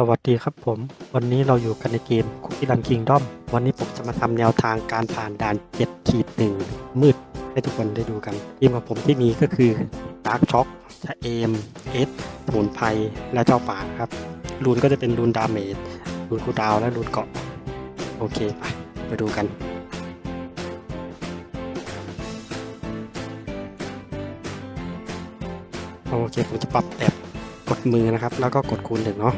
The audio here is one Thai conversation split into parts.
สวัสดีครับผม วันนี้เราอยู่กันในเกม Cookie Run Kingdom วันนี้ผมจะมาทำแนวทางการผ่านด่าน7ขีดหนึ่งมืดให้ทุกคนได้ดูกัน ทีมของผมที่มีก็คือ Dark Shock ชะเอมเอสสมุนไพรและเจ้าป่าครับรูนก็จะเป็นรูนดาเมจรูนคูดาวและรูนเกาะ โอเคไปไปดูกันโอเคผมจะปรับแอบกดมือนะครับ แล้วก็กดคูณหนึ่งเนาะ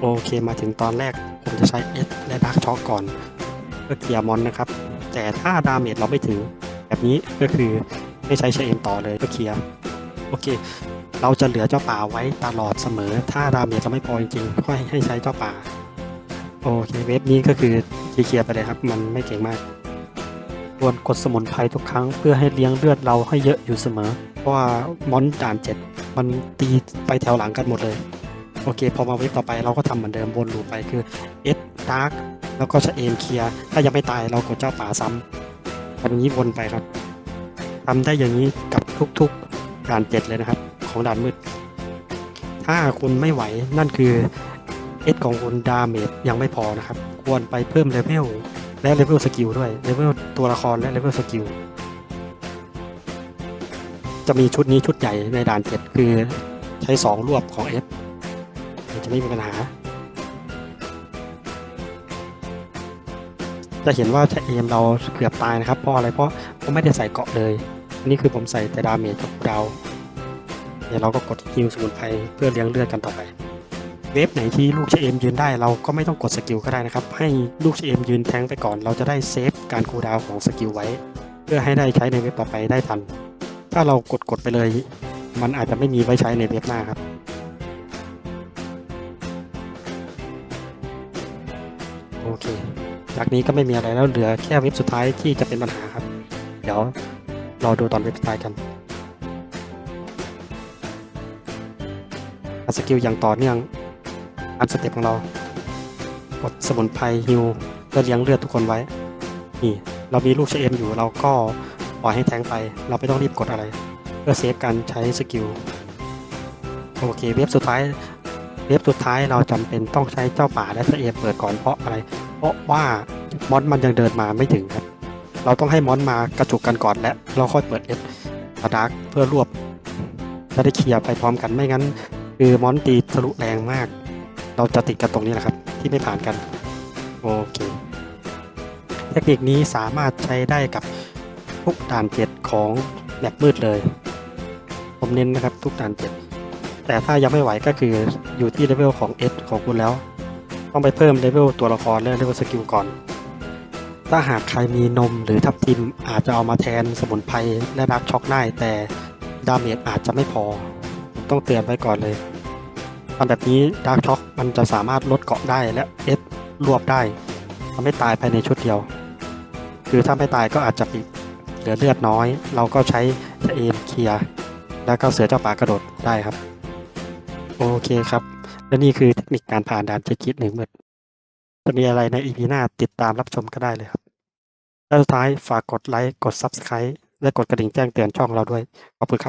โอเคมาถึงตอนแรกผมจะใช้ S และดักช็อคก่อนเพื่อเคลียร์มอนนะครับ แต่ถ้าดาเมจเราไม่ถึง แบบนี้ก็คือไม่ใช้เชเอมต่อเลยเพื่อเคลียร์โอเค เราจะเหลือเจ้าป่าไว้ตลอดเสมอ ถ้าดาเมจเราไม่พอจริงๆก็ให้ใช้เจ้าป่า โอเคเวฟนี้ก็คือเคลียร์ไปเลยครับ มันไม่เก่งมากควรกดสมุนไพรทุกครั้งเพื่อให้เลี้ยงเลือดเราให้เยอะอยู่เสมอ เพราะว่ามอนด่านเจ็ดมันตีไปแถวหลังกันหมดเลย โอเค พอมาเวฟต่อไปเราก็ทำเหมือนเดิมวนลูปไปคือ S Dark แล้วก็จะเอมเคลียร์ถ้ายังไม่ตายเรากดเจ้าป่าซ้ำแบบนี้วนไปครับทำได้อย่างนี้กับทุกๆด่านเจ็ดเลยนะครับ ของด่านมืด ถ้าคุณไม่ไหวนั่นคือ S ของคุณดาเมจยังไม่พอนะครับ ควรไปเพิ่มเลเวลและเลเวลสกิลด้วยเลเวลตัวละครและเลเวลสกิลจะมีชุดนี้ชุดใหญ่ในด่านเจ็ดคือใช้สองรวบของ S จะไม่มีปัญหา จะเห็นว่าชะเอมเราเกือบตายนะครับ เพราะอะไรเพราะผมไม่ได้ใส่เกาะเลยนนี้คือผมใส่แต่ดาเมจกับดาวเดี๋ยวเราก็กดฮิวสมุนไพรเพื่อเลี้ยงเลือดกันต่อไปเวฟไหนที่ลูกเชเอมยืนได้เราก็ไม่ต้องกดสกิลก็ได้นะครับ ให้ลูกเชเอมยืนแทงไปก่อน เราจะได้เซฟการคูดาวของสกิลไว้ เพื่อให้ได้ใช้ในเวฟต่อไปได้ทัน ถ้าเรากดกดไปเลย มันอาจจะไม่มีไว้ใช้ในเวฟหน้าครับ เค จากนี้ก็ไม่มีอะไรแล้วเหลือแค่เว็บสุดท้ายที่จะเป็นปัญหาครับ เดี๋ยวรอดูตอนเว็บสุดท้ายกันอัสกิลอย่างต่อเนื่องอันสเต็ปของเรา กดสมุนไพรฮิวเพื่อเลี้ยงเลือดทุกคนไว้ นี่ เรามีลูกเชเอมอยู่เราก็ปล่อยให้แทงไป เราไม่ต้องรีบกดอะไร เพื่อเซฟการใช้สกิล โอเค เว็บสุดท้าย เว็บสุดท้ายเราจำเป็นต้องใช้เจ้าป่าและเชเอเปิดก่อนเพราะอะไร เพราะว่ามอนมันยังเดินมาไม่ถึงครับ เราต้องให้มอนมากระจุกกันก่อนและเราค่อยเปิดเอฟดาร์กเพื่อรวบจะได้เคลียร์ไปพร้อมกันไม่งั้น คือมอนตีทะลุแรงมาก เราจะติดกันตรงนี้แหละครับ ที่ไม่ผ่านกันโอเคเทคนิคนี้สามารถใช้ได้กับทุกด่านเจ็ดของแมปมืดเลย ผมเน้นนะครับทุกด่านเจ็ด แต่ถ้ายังไม่ไหวก็คืออยู่ที่เลเวลของ S ของคุณแล้ว ต้องไปเพิ่มเลเวลตัวละครและเลเวลสกิลก่อน ถ้าหากใครมีนมหรือทับทิมอาจจะเอามาแทนสมุนไพรและดักช็อกได้แต่ดาเมจอาจจะไม่พอ ต้องเตือนไว้ก่อนเลยทำแบบนี้ดักช็อกมันจะสามารถลดเกาะได้และเอฟรวบได้ทำให้ตายภายในชุดเดียว คือถ้าไม่ตายก็อาจจะปิดเหลือเลือดน้อย เราก็ใช้เอมเคลียร์แล้วก็เสือเจ้าป่ากระโดดได้ครับ โอเคครับ และนี่คือเทคนิคการผ่านด่านเช็คคิดหนึ่งหมื่นจะมีอะไรในอีพีหน้าติดตามรับชมก็ได้เลยครับ และสุดท้ายฝากกดไลค์ กด Subscribe และกดกระดิ่งแจ้งเตือนช่องเราด้วย ขอบคุณครับ